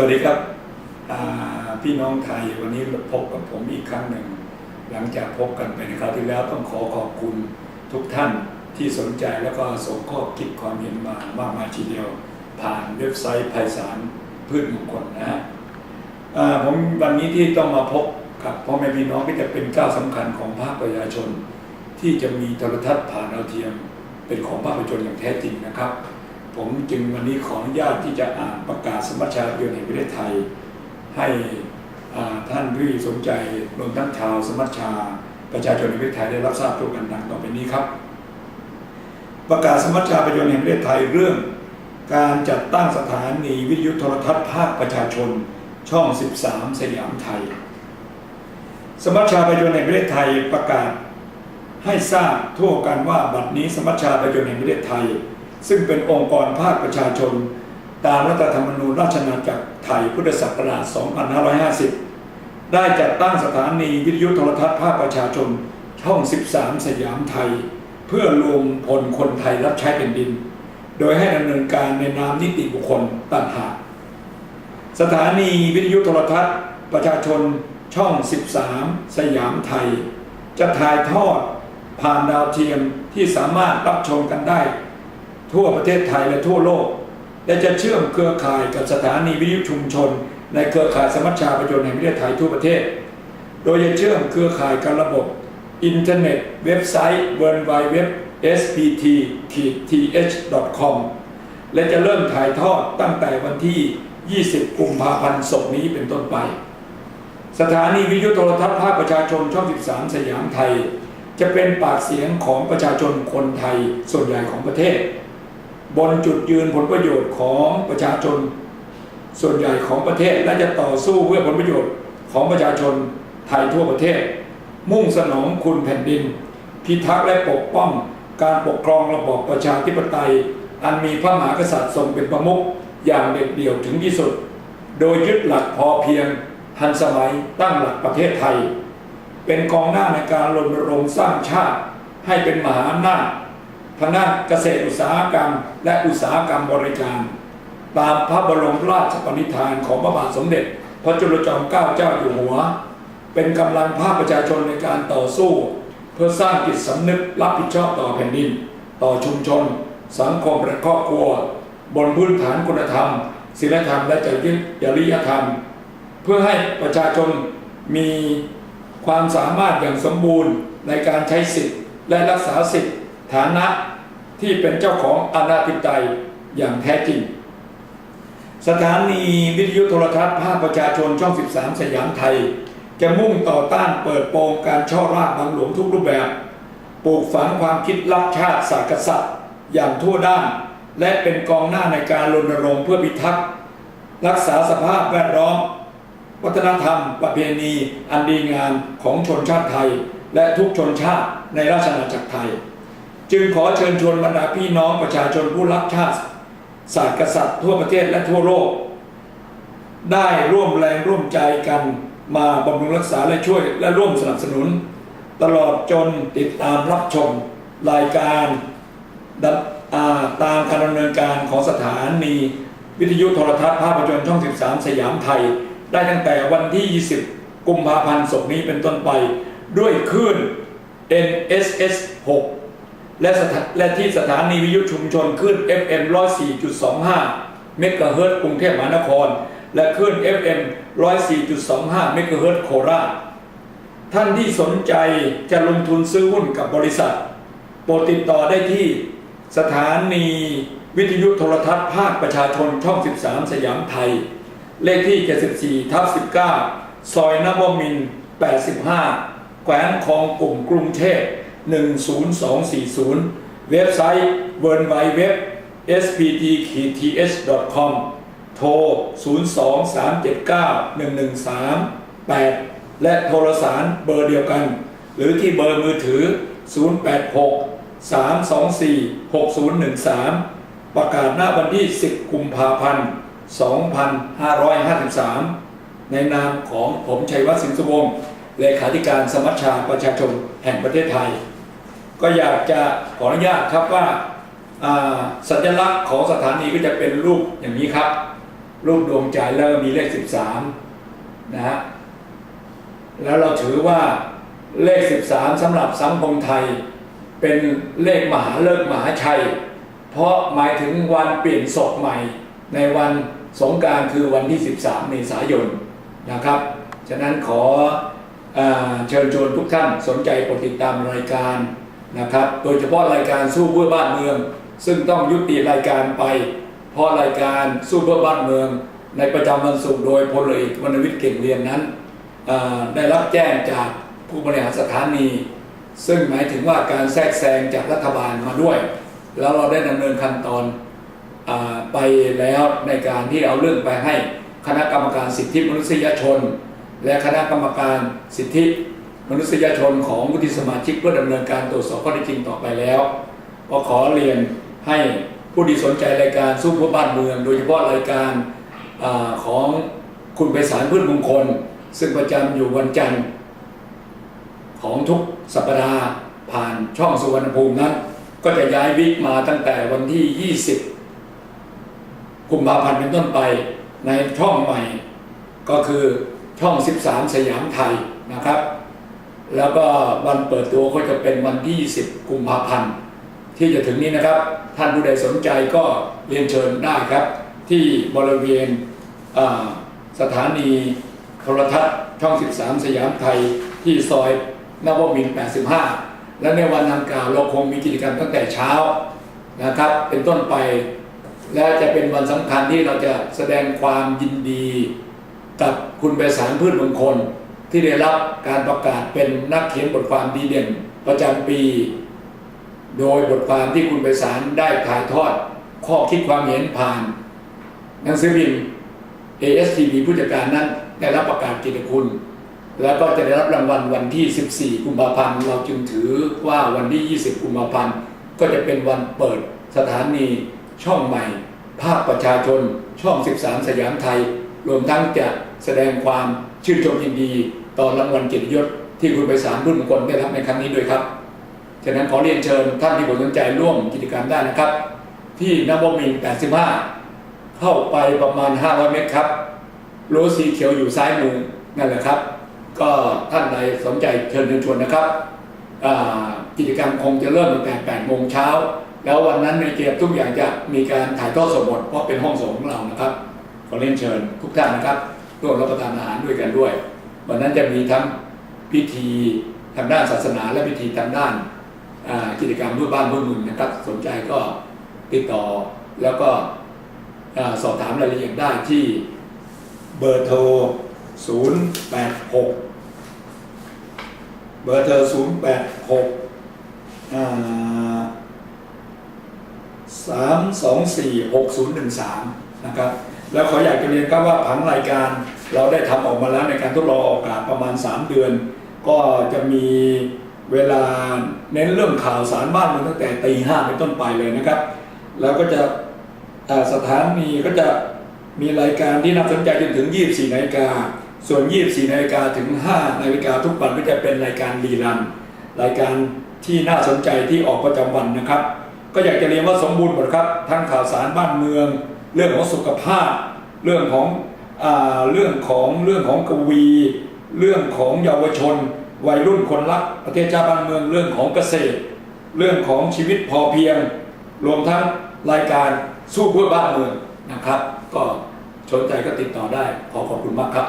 วัสดีครับพี่น้องไทยวันนี้พบกับผมอีกครั้งหนึ่ง หลังจากพบกันไปในคราวที่แล้วต้องขอขอบคุณทุกท่านที่สนใจแล้วก็ส่งข้อคิดความเห็นมามากมายทีเดียว ผ่านเว็บไซต์ไพศาลพืชมงคลนะฮะผมวันนี้ที่ต้องมาพบกับพ่อแม่พี่น้องก็จะเป็นก้าวสำคัญของภาคประชาชน ที่จะมีโทรทัศน์ผ่านดาวเทียมเป็นของภาคประชาชนอย่างแท้จริงนะครับ ผมจึงวันนี้ขออนุญาตที่จะอ่านประกาศสมัชชาภาพยนแห่งประเทศไทย ให้ท่านที่สนใจรวมทั้งชาวสมัชชา ประชาชนในประเทศไทยได้รับทราบตัวกันดังต่อไปนี้ครับ ประกาศสมัชชาภาพยนตร์แห่งประเทศไทยเรื่อง การจัดตั้งสถานีวิทยุโทรทัศน์ภาคประชาชนช่อง 13 สยามไทย สมัชชาภาพยนตร์แห่งประเทศไทยประกาศให้ทราบทั่วกันว่าบัดนี้สมัชชาประชาชนแห่งประเทศไทย ซึ่งเป็นองค์กรภาคประชาชน ตามรัฐธรรมนูญราชอาณาจักรไทยพุทธศักราช 2550 ได้จัดตั้งสถานีวิทยุโทรทัศน์ภาคประชาชนช่อง 13 สยามไทย เพื่อรวมพลคนไทยรับใช้แผ่นดิน โดยให้ดำเนินการในนามนิติบุคคลต่างหากสถานีวิทยุโทรทัศน์ ประชาชนช่อง 13 สยามไทย จะถ่ายทอดผ่านดาวเทียมที่สามารถรับชมกันได้ ทั่วประเทศไทยและทั่วโลก และจะเชื่อมเครือข่ายกับสถานีวิทยุชุมชน ในเครือข่ายสมัชชาประชาชนแห่งประเทศไทยทั่วประเทศ โดยจะเชื่อมเครือข่ายกับระบบ อินเทอร์เน็ต เว็บไซต์ w w w spt th com และจะเริ่มถ่ายทอดตั้งแต่วันที่ 20 กุมภาพันธ์ศกนี้เป็นต้นไป สถานีวิทยุโทรทัศน์ภาคประชาชนช่อง 13 สยามไทย จะเป็นปากเสียงของประชาชนคนไทยส่วนใหญ่ของประเทศ บนจุดยืนผลประโยชน์ของประชาชน ส่วนใหญ่ของประเทศและจะต่อสู้เพื่อผลประโยชน์ของประชาชนไทยทั่วประเทศ มุ่งสนองคุณแผ่นดิน พิทักษ์และปกป้องการปกครองระบอบประชาธิปไตย อันมีพระมหากษัตริย์ทรงเป็นประมุขอย่างเด็ดเดี่ยวถึงที่สุด โดยยึดหลักพอเพียงทันสมัยตั้งหลักประเทศไทย เป็นกองหน้าในการรณรงค์สร้างชาติให้เป็นมหาอำนาจ ทางด้านเกษตรอุตสาหกรรม และอุตสาหกรรมบริการตามพระบรมราชปณิธานของพระบาทสมเด็จ พระจุลจอมเกล้าเจ้าอยู่หัว เป็นกำลังภาคประชาชนในการต่อสู้ เพื่อสร้างจิตสำนึกรับผิดชอบต่อแผ่นดิน ต่อชุมชน สังคมและครอบครัว บนพื้นฐานคุณธรรมศีลธรรมและจริยธรรม เพื่อให้ประชาชนมีความสามารถอย่างสมบูรณ์ในการใช้สิทธิ์และรักษาสิทธิ ฐานะที่เป็นเจ้าของอนาธิปไตยอย่างแท้จริง สถานีวิทยุโทรทัศน์ภาคประชาชนช่อง 13 สยามไทย จะมุ่งต่อต้านเปิดโปงการช่อราดบังหลวงทุกรูปแบบ ปลูกฝังความคิดรักชาติศาสตร์กษัตริย์ อย่างทั่วด้าน และเป็นกองหน้าในการรณรงค์เพื่อพิทักษ์รักษาสภาพแวดล้อม วัฒนธรรม ประเพณี อันดีงามของชนชาติไทย และทุกชนชาติในราชอาณาจักรไทย จึงขอเชิญชวนบรรดาพี่น้องประชาชนผู้รักชาติศาสตร์กษัตริย์ทั่วประเทศและทั่วโลก ได้ร่วมแรงร่วมใจกันมาบำรุงรักษาและช่วยและร่วมสนับสนุน ตลอดจนติดตามรับชมรายการาตามการดำเนินการของสถานีวิทยุโทรทัศน์ภาพยนตร์ช่อง 13 สยามไทย ได้ตั้งแต่วันที่ 20 กุมภาพันธ์ศกนี้เป็นต้นไป ด้วยคลื่น NSS 6 และและที่สถานีวิทยุชุมชนคลื่น FM 104.25 เมกะเฮิรตกรุงเทพมหานคร และคลื่น FM 104.25 เมกะเฮิรตโคราช ท่านที่สนใจจะลงทุนซื้อหุ้นกับบริษัท โปรดติดต่อได้ที่สถานีวิทยุโทรทัศน์ภาคประชาชนช่อง 13 สยามไทย เลขที่ 74ทับ19 ซอยนวมิน 85 แขวงคลองกลุ่มกรุงเทพ 10240 เว็บไซต์ w w w spt th com โทร 023791138 และโทรสารเบอร์เดียวกัน หรือที่เบอร์มือถือ 086 324 6013 ประกาศหน้าวันที่ 10 กุมภาพันธ์ 2553 ในนามของผมชัยวัฒน์สิงห์สวงศ์เลขาธิการสมัชชาประชาชนแห่งประเทศไทย ก็อยากจะขออนุญาตครับว่าสัญลักษณ์ของสถานีก็จะเป็นรูปอย่างนี้ครับ รูปดวงใจแล้วมีเลข 13นะฮะแล้วเราถือว่าเลข 13สำหรับสังคมไทย เป็นเลขมหาเลิกมหาชัย เพราะหมายถึงวันเปลี่ยนศพใหม่ ในวันสงการคือวันที่ 13 เมษายนนะครับ ฉะนั้นขอเออเชิญชวนทุกท่านสนใจกดติดตามรายการ นะครับ โดยเฉพาะรายการสู้เพื่อบ้านเมือง ซึ่งต้องยุติรายการไป เพราะรายการสู้เพื่อบ้านเมือง ในประจำวันศุกร์โดยพลเอกวรรณวิทย์เก่งเรียนนั้นได้รับแจ้งจากผู้บริหารสถานี ซึ่งหมายถึงว่าการแทรกแซงจากรัฐบาลมาด้วย แล้วเราได้ดำเนินขั้นตอนอไปแล้วในการที่เอาเรื่องไปให้คณะกรรมการสิทธิมนุษยชน และคณะกรรมการสิทธิ มนุษยชนของวุฒิสมาชิกเพื่อดำเนินการตรวจสอบข้อเท็จจริงต่อไปแล้วก็ขอเรียนให้ผู้ที่สนใจรายการสู้เพื่อบ้านเมือง โดยเฉพาะรายการอของคุณไพศาลพืชมงคล ซึ่งประจำอยู่วันจันทร์ของทุกสัปดาห์ผ่านช่องสุวรรณภูมินั้น ก็จะย้ายวิกมาตั้งแต่วันที่ 20กุมภาพันธ์เป็นต้นไปในช่องใหม่ ก็คือช่อง 13 สยามไทยนะครับ แล้วก็วันเปิดตัวก็จะเป็นวันที่10กุมภาพันธ์ ที่จะถึงนี้นะครับ ท่านผู้ใดสนใจก็เรียนเชิญได้ครับ ที่บริเวณสถานีโทรทัศน์ช่อง 13 สยามไทยที่ซอยนวมิน 85 และในวันดังกล่าวเราคงมีกิจกรรมตั้งแต่เช้านะครับ เป็นต้นไป และจะเป็นวันสำคัญที่เราจะแสดงความยินดี กับคุณไพศาลพืชมงคล ที่ได้รับการประกาศเป็นนักเขียนบทความดีเด่น ประจำปี โดยบทความที่คุณไพศาลได้ถ่ายทอด ข้อคิดความเห็นผ่าน หนังสือพิมพ์ ASTV ผู้จัดการนั้นได้รับประกาศเกียรติคุณ แล้วก็จะได้รับรางวัลวันที่ 14 กุมภาพันธ์ เราจึงถือว่าวันที่ 20 กุมภาพันธ์ ก็จะเป็นวันเปิดสถานีช่องใหม่ ภาคประชาชน ช่อง 13 สยามไทย รวมทั้งจะแสดงความ ชื่นชมยินดีต่อรางวัลเกียรติยศที่คุณไพศาลรุ่นมงคลได้รับในครั้งนี้ด้วยครับ ฉะนั้นขอเรียนเชิญท่านที่สนใจร่วมกิจกรรมได้นะครับ ที่นวมิน85 เข้าไปประมาณ 500 เมตรครับรั้สีเขียวอยู่ซ้ายมือนั่นแหละครับ ก็ท่านใดสนใจเชิญเชิญชวนนะครับกิจกรรมคงจะเริ่มตั้งแต่8โมงเช้า แล้ววันนั้นในเกียรติทุกอย่างจะมีการถ่ายทอดสดหมดเพราะเป็นห้องสงของเรานะครับ ขอเรียนเชิญทุกท่านนะครับ ร่วมรับประทานอาหารด้วยกันด้วย วันนั้นจะมีทั้งพิธีทางด้านศาสนาและพิธีทางด้านกิจกรรมเพื่อบ้านเพื่อเมืองนะครับ สนใจก็ติดต่อแล้วก็สอบถามรายละเอียดได้ที่เบอร์โทร 086 เบอร์โทร 086อ่าสามสองสี่หกศูนย์หนึ่งสามนะครับ แล้วขออยากจะเรียนครับว่าผังรายการเราได้ทำออกมาแล้วในการทดลองออกอากาศประมาณ 3 เดือน ก็จะมีเวลาเน้นเรื่องข่าวสารบ้านเมืองตั้งแต่ตีห้าเป็นต้นไปเลยนะครับ แล้วก็จะสถานีก็จะมีรายการที่น่าสนใจจนถึง 24นาฬิกาส่วน 24นาฬิกาถึง5นาฬิกาทุกวันก็จะเป็นรายการรีรัน รายการที่น่าสนใจที่ออกประจำวันนะครับ ก็อยากจะเรียนว่าสมบูรณ์หมดครับ ทั้งข่าวสารบ้านเมือง เรื่องของสุขภาพ เรื่องของเรื่องของเรื่องของกวี เรื่องของเยาวชน วัยรุ่นคนรักประเทศชาติบ้านเมืองเรื่องของเกษตร เรื่องของชีวิตพอเพียง รวมทั้งรายการสู้เพื่อบ้านเมืองนะครับ ก็สนใจก็ติดต่อได้ขอขอบคุณมากครับ